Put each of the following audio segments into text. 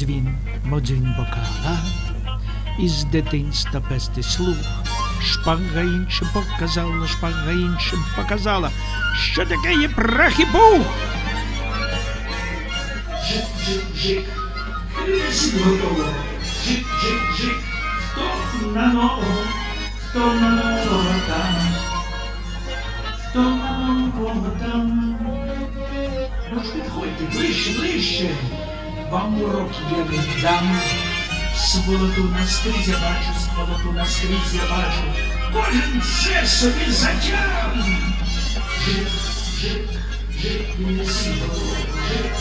дзвін модзінь бокала, із дитинства пести слух. Шпага іншим показала, шпага іншим показала, що таке є прах і пух. Жик-жик-жик, крізь готово. Жик-жик-жик, хто на ногу, хто на ногу там, хто на ногу там. Ну підходьте ближче, ближче, вам урок я віддам. Сволоту наскрізь я бачу, сволоту наскрізь я бачу, кожен все собі затям. Жик, жик, жик, і сволоту, жик,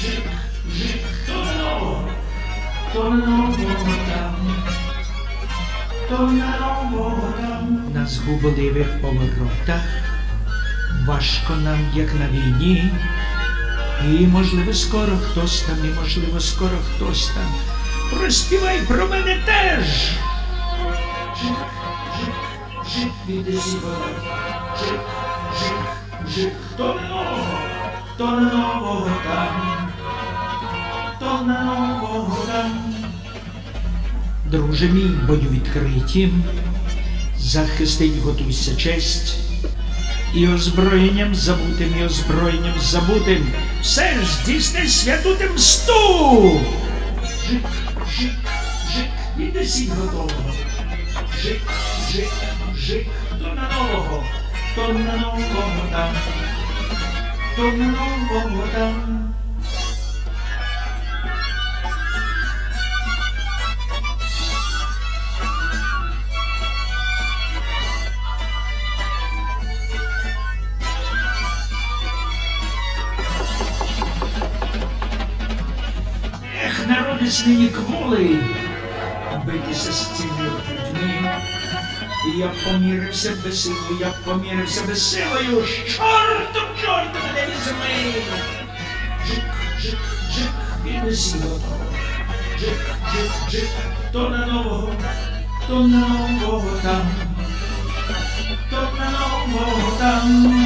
жик, жик, хто на ногу там, хто на ногу там. На згубливих поворотах важко нам, як на війні. І, можливо, скоро хтось там, і, можливо, скоро хтось там. Проспівай про мене теж. Хто нового, хто нового там, хто нового там. Друже мій, бою відкриті, захистить, готуйся честь. І озброєнням забутим, і озброєнням забутим, все ж здійсни святу мсту. Жик, жик, жик, і несіть готового. Жик, жик, жик, то на нового, то на нового там, то на нового там. Нині кволий, битися з цими людьми. І я помірився без силою, я помірився без силою, з чортом, чортом мене візьми. Жик, жик, жик, і не сіло. Жик, жик, жик, хто на нового, хто на нового там, хто на нового там.